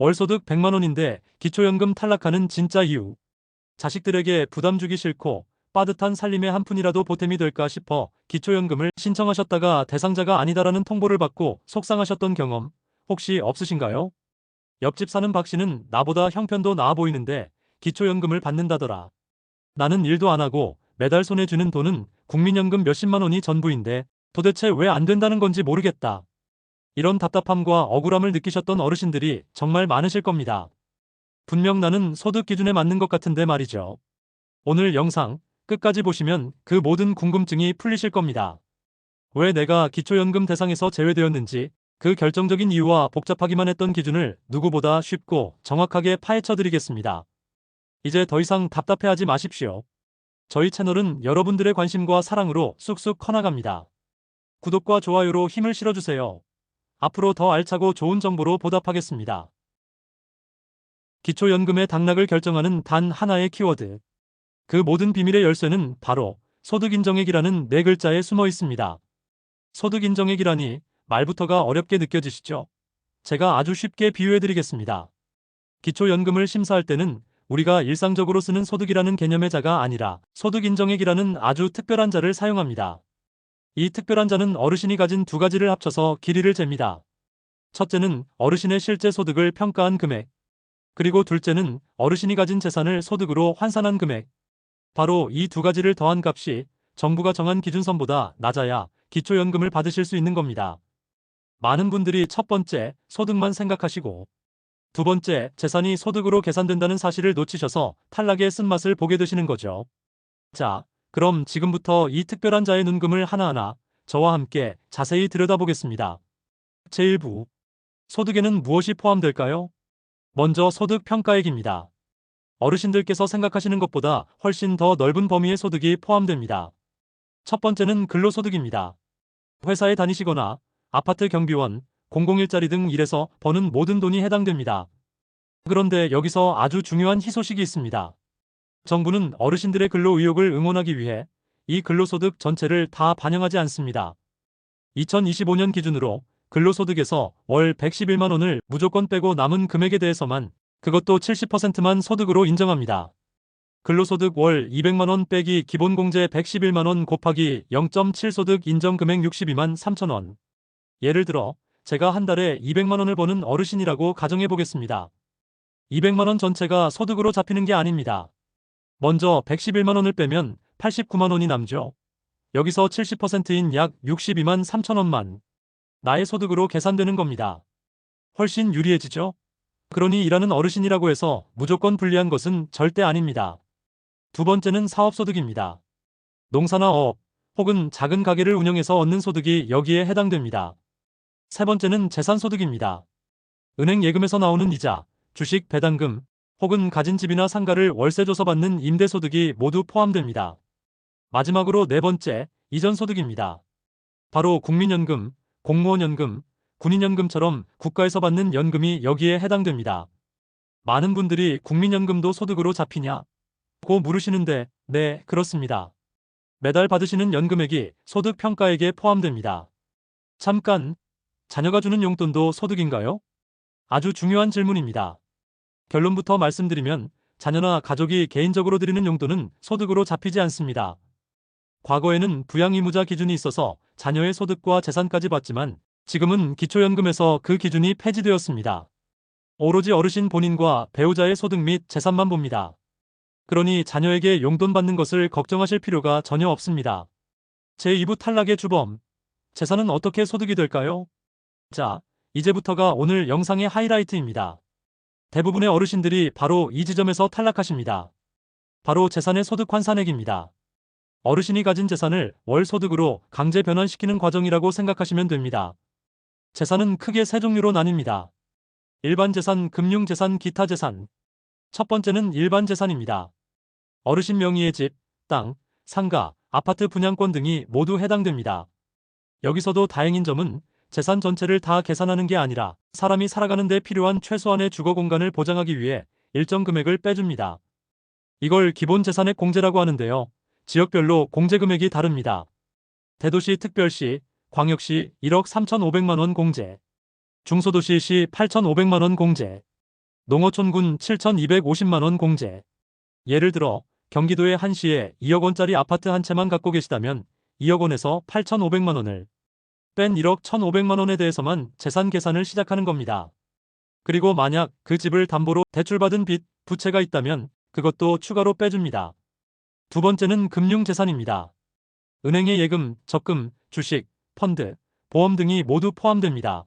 월소득 100만 원인데 기초연금 탈락하는 진짜 이유. 자식들에게 부담 주기 싫고 빠듯한 살림의 한 푼이라도 보탬이 될까 싶어 기초연금을 신청하셨다가 대상자가 아니다라는 통보를 받고 속상하셨던 경험 혹시 없으신가요? 옆집 사는 박 씨는 나보다 형편도 나아 보이는데 기초연금을 받는다더라. 나는 일도 안 하고 매달 손에 쥐는 돈은 국민연금 몇십만 원이 전부인데 도대체 왜 안 된다는 건지 모르겠다. 이런 답답함과 억울함을 느끼셨던 어르신들이 정말 많으실 겁니다. 분명 나는 소득 기준에 맞는 것 같은데 말이죠. 오늘 영상 끝까지 보시면 그 모든 궁금증이 풀리실 겁니다. 왜 내가 기초연금 대상에서 제외되었는지 그 결정적인 이유와 복잡하기만 했던 기준을 누구보다 쉽고 정확하게 파헤쳐 드리겠습니다. 이제 더 이상 답답해하지 마십시오. 저희 채널은 여러분들의 관심과 사랑으로 쑥쑥 커나갑니다. 구독과 좋아요로 힘을 실어주세요. 앞으로 더 알차고 좋은 정보로 보답하겠습니다. 기초연금의 당락을 결정하는 단 하나의 키워드. 그 모든 비밀의 열쇠는 바로 소득인정액이라는 네 글자에 숨어 있습니다. 소득인정액이라니 말부터가 어렵게 느껴지시죠? 제가 아주 쉽게 비유해 드리겠습니다. 기초연금을 심사할 때는 우리가 일상적으로 쓰는 소득이라는 개념의 자가 아니라 소득인정액이라는 아주 특별한 자를 사용합니다. 이 특별한 자는 어르신이 가진 두 가지를 합쳐서 길이를 잽니다. 첫째는 어르신의 실제 소득을 평가한 금액. 그리고 둘째는 어르신이 가진 재산을 소득으로 환산한 금액. 바로 이 두 가지를 더한 값이 정부가 정한 기준선보다 낮아야 기초연금을 받으실 수 있는 겁니다. 많은 분들이 첫 번째 소득만 생각하시고 두 번째 재산이 소득으로 계산된다는 사실을 놓치셔서 탈락의 쓴맛을 보게 되시는 거죠. 자, 그럼 지금부터 이 특별한 자의 눈금을 하나하나 저와 함께 자세히 들여다보겠습니다. 제1부 소득에는 무엇이 포함될까요? 먼저 소득 평가액입니다. 어르신들께서 생각하시는 것보다 훨씬 더 넓은 범위의 소득이 포함됩니다. 첫 번째는 근로소득입니다. 회사에 다니시거나 아파트 경비원, 공공일자리 등 일에서 버는 모든 돈이 해당됩니다. 그런데 여기서 아주 중요한 희소식이 있습니다. 정부는 어르신들의 근로 의욕을 응원하기 위해 이 근로소득 전체를 다 반영하지 않습니다. 2025년 기준으로 근로소득에서 월 111만 원을 무조건 빼고 남은 금액에 대해서만 그것도 70%만 소득으로 인정합니다. 근로소득 월 200만 원 빼기 기본공제 111만 원 곱하기 0.7 소득 인정금액 62만 3천 원. 예를 들어 제가 한 달에 200만 원을 버는 어르신이라고 가정해 보겠습니다. 200만 원 전체가 소득으로 잡히는 게 아닙니다. 먼저 111만 원을 빼면 89만 원이 남죠. 여기서 70%인 약 62만 3천 원만 나의 소득으로 계산되는 겁니다. 훨씬 유리해지죠? 그러니 일하는 어르신이라고 해서 무조건 불리한 것은 절대 아닙니다. 두 번째는 사업소득입니다. 농사나 어업 혹은 작은 가게를 운영해서 얻는 소득이 여기에 해당됩니다. 세 번째는 재산소득입니다. 은행 예금에서 나오는 이자, 주식 배당금, 혹은 가진 집이나 상가를 월세 줘서 받는 임대소득이 모두 포함됩니다. 마지막으로 네 번째, 이전 소득입니다. 바로 국민연금, 공무원연금, 군인연금처럼 국가에서 받는 연금이 여기에 해당됩니다. 많은 분들이 국민연금도 소득으로 잡히냐? 고 물으시는데, 네, 그렇습니다. 매달 받으시는 연금액이 소득평가액에 포함됩니다. 잠깐, 자녀가 주는 용돈도 소득인가요? 아주 중요한 질문입니다. 결론부터 말씀드리면 자녀나 가족이 개인적으로 드리는 용돈은 소득으로 잡히지 않습니다. 과거에는 부양의무자 기준이 있어서 자녀의 소득과 재산까지 봤지만 지금은 기초연금에서 그 기준이 폐지되었습니다. 오로지 어르신 본인과 배우자의 소득 및 재산만 봅니다. 그러니 자녀에게 용돈 받는 것을 걱정하실 필요가 전혀 없습니다. 제2부 탈락의 주범. 재산은 어떻게 소득이 될까요? 자, 이제부터가 오늘 영상의 하이라이트입니다. 대부분의 어르신들이 바로 이 지점에서 탈락하십니다. 바로 재산의 소득 환산액입니다. 어르신이 가진 재산을 월 소득으로 강제 변환시키는 과정이라고 생각하시면 됩니다. 재산은 크게 세 종류로 나뉩니다. 일반 재산, 금융 재산, 기타 재산. 첫 번째는 일반 재산입니다. 어르신 명의의 집, 땅, 상가, 아파트 분양권 등이 모두 해당됩니다. 여기서도 다행인 점은 재산 전체를 다 계산하는 게 아니라 사람이 살아가는 데 필요한 최소한의 주거 공간을 보장하기 위해 일정 금액을 빼줍니다. 이걸 기본 재산액 공제라고 하는데요. 지역별로 공제 금액이 다릅니다. 대도시 특별시, 광역시 1억 3,500만 원 공제, 중소도시 시 8,500만 원 공제, 농어촌군 7,250만원 공제. 예를 들어 경기도의 한 시에 2억 원짜리 아파트 한 채만 갖고 계시다면 2억 원에서 8,500만원을 뺀 1억 1,500만 원에 대해서만 재산 계산을 시작하는 겁니다. 그리고 만약 그 집을 담보로 대출받은 빚, 부채가 있다면 그것도 추가로 빼줍니다. 두 번째는 금융재산입니다. 은행의 예금, 적금, 주식, 펀드, 보험 등이 모두 포함됩니다.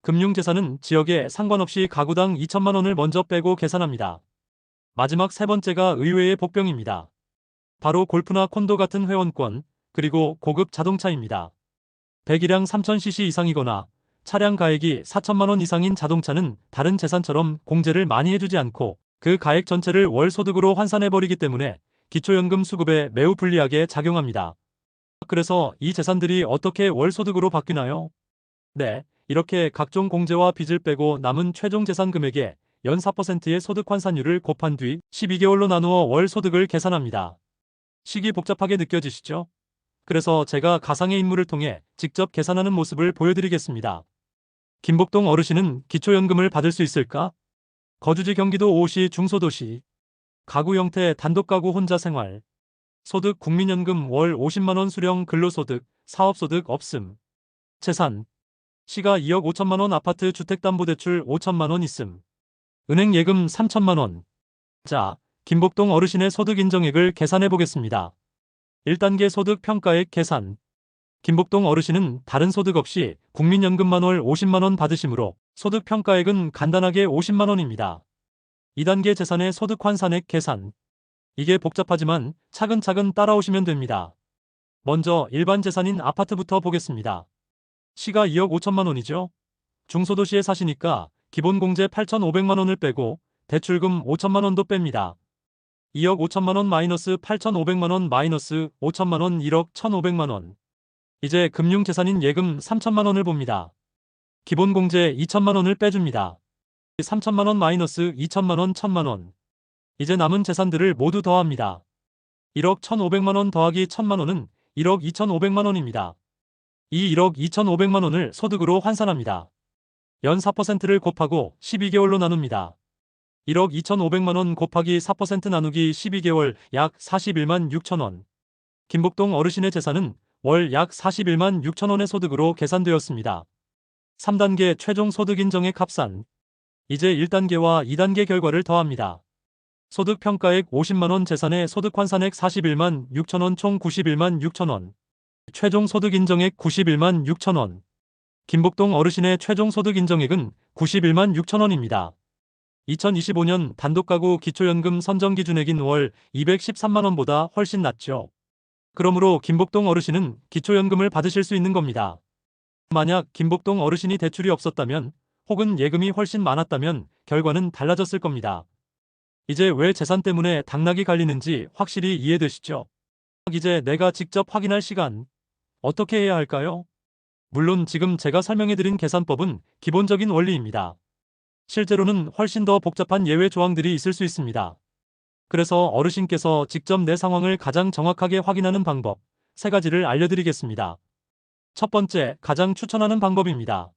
금융재산은 지역에 상관없이 가구당 2천만 원을 먼저 빼고 계산합니다. 마지막 세 번째가 의외의 복병입니다. 바로 골프나 콘도 같은 회원권, 그리고 고급 자동차입니다. 배기량 3000cc 이상이거나 차량 가액이 4천만 원 이상인 자동차는 다른 재산처럼 공제를 많이 해주지 않고 그 가액 전체를 월 소득으로 환산해버리기 때문에 기초연금 수급에 매우 불리하게 작용합니다. 그래서 이 재산들이 어떻게 월 소득으로 바뀌나요? 네, 이렇게 각종 공제와 빚을 빼고 남은 최종 재산 금액에 연 4%의 소득 환산율을 곱한 뒤 12개월로 나누어 월 소득을 계산합니다. 식이 복잡하게 느껴지시죠? 그래서 제가 가상의 인물을 통해 직접 계산하는 모습을 보여드리겠습니다. 김복동 어르신은 기초연금을 받을 수 있을까? 거주지 경기도 5시 중소도시. 가구 형태 단독가구 혼자 생활. 소득 국민연금 월 50만원 수령 근로소득, 사업소득 없음. 재산. 시가 2억 5천만원 아파트 주택담보대출 5천만원 있음. 은행 예금 3천만원. 자, 김복동 어르신의 소득 인정액을 계산해 보겠습니다. 1단계 소득 평가액 계산. 김복동 어르신은 다른 소득 없이 국민연금만 월 50만원 받으시므로 소득 평가액은 간단하게 50만원입니다. 2단계 재산의 소득 환산액 계산. 이게 복잡하지만 차근차근 따라오시면 됩니다. 먼저 일반 재산인 아파트부터 보겠습니다. 시가 2억 5천만 원이죠. 중소도시에 사시니까 기본 공제 8,500만 원을 빼고 대출금 5천만 원도 뺍니다. 2억 5천만 원 마이너스 8,500만 원 마이너스 5천만 원 1억 1,500만 원. 이제 금융재산인 예금 3천만 원을 봅니다. 기본 공제 2천만 원을 빼줍니다. 3천만 원 마이너스 2천만 원 1천만 원. 이제 남은 재산들을 모두 더합니다. 1억 1,500만 원 더하기 1천만 원은 1억 2,500만 원입니다. 이 1억 2,500만 원을 소득으로 환산합니다. 연 4%를 곱하고 12개월로 나눕니다. 1억 2,500만 원 곱하기 4% 나누기 12개월 약 41만 6천 원. 김복동 어르신의 재산은 월 약 41만 6천 원의 소득으로 계산되었습니다. 3단계 최종 소득 인정액 합산. 이제 1단계와 2단계 결과를 더합니다. 소득 평가액 50만 원 재산의 소득 환산액 41만 6천 원 총 91만 6천 원. 최종 소득 인정액 91만 6천 원. 김복동 어르신의 최종 소득 인정액은 91만 6천 원입니다. 2025년 단독가구 기초연금 선정 기준액인 월 213만 원보다 훨씬 낮죠. 그러므로 김복동 어르신은 기초연금을 받으실 수 있는 겁니다. 만약 김복동 어르신이 대출이 없었다면 혹은 예금이 훨씬 많았다면 결과는 달라졌을 겁니다. 이제 왜 재산 때문에 당락이 갈리는지 확실히 이해되시죠? 이제 내가 직접 확인할 시간. 어떻게 해야 할까요? 물론 지금 제가 설명해드린 계산법은 기본적인 원리입니다. 실제로는 훨씬 더 복잡한 예외 조항들이 있을 수 있습니다. 그래서 어르신께서 직접 내 상황을 가장 정확하게 확인하는 방법 세 가지를 알려드리겠습니다. 첫 번째, 가장 추천하는 방법입니다.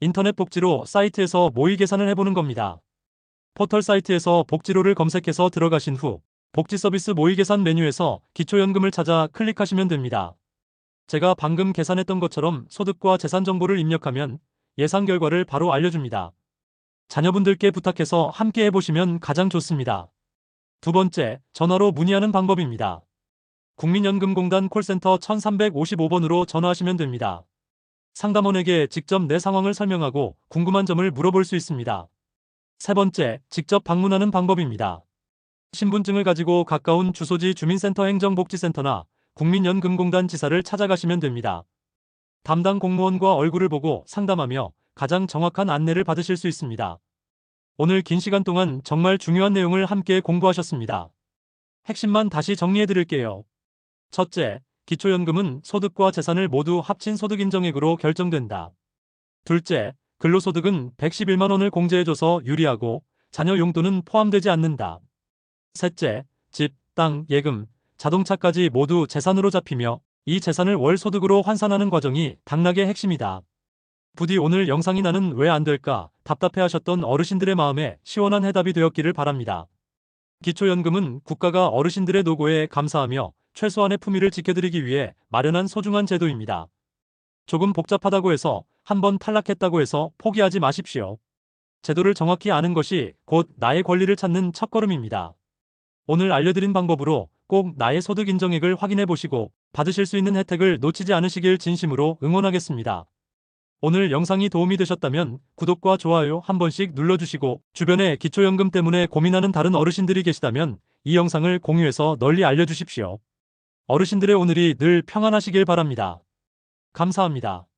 인터넷 복지로 사이트에서 모의 계산을 해보는 겁니다. 포털 사이트에서 복지로를 검색해서 들어가신 후 복지 서비스 모의 계산 메뉴에서 기초연금을 찾아 클릭하시면 됩니다. 제가 방금 계산했던 것처럼 소득과 재산 정보를 입력하면 예상 결과를 바로 알려줍니다. 자녀분들께 부탁해서 함께 해보시면 가장 좋습니다. 두 번째, 전화로 문의하는 방법입니다. 국민연금공단 콜센터 1355번으로 전화하시면 됩니다. 상담원에게 직접 내 상황을 설명하고 궁금한 점을 물어볼 수 있습니다. 세 번째, 직접 방문하는 방법입니다. 신분증을 가지고 가까운 주소지 주민센터 행정복지센터나 국민연금공단 지사를 찾아가시면 됩니다. 담당 공무원과 얼굴을 보고 상담하며 가장 정확한 안내를 받으실 수 있습니다. 오늘 긴 시간 동안 정말 중요한 내용을 함께 공부하셨습니다. 핵심만 다시 정리해 드릴게요. 첫째, 기초연금은 소득과 재산을 모두 합친 소득인정액으로 결정된다. 둘째, 근로소득은 111만 원을 공제해줘서 유리하고 자녀 용돈은 포함되지 않는다. 셋째, 집, 땅, 예금, 자동차까지 모두 재산으로 잡히며 이 재산을 월 소득으로 환산하는 과정이 당락의 핵심이다. 부디 오늘 영상이 나는 왜 안 될까 답답해 하셨던 어르신들의 마음에 시원한 해답이 되었기를 바랍니다. 기초연금은 국가가 어르신들의 노고에 감사하며 최소한의 품위를 지켜드리기 위해 마련한 소중한 제도입니다. 조금 복잡하다고 해서 한번 탈락했다고 해서 포기하지 마십시오. 제도를 정확히 아는 것이 곧 나의 권리를 찾는 첫걸음입니다. 오늘 알려드린 방법으로 꼭 나의 소득 인정액을 확인해 보시고 받으실 수 있는 혜택을 놓치지 않으시길 진심으로 응원하겠습니다. 오늘 영상이 도움이 되셨다면 구독과 좋아요 한 번씩 눌러주시고 주변에 기초연금 때문에 고민하는 다른 어르신들이 계시다면 이 영상을 공유해서 널리 알려주십시오. 어르신들의 오늘이 늘 평안하시길 바랍니다. 감사합니다.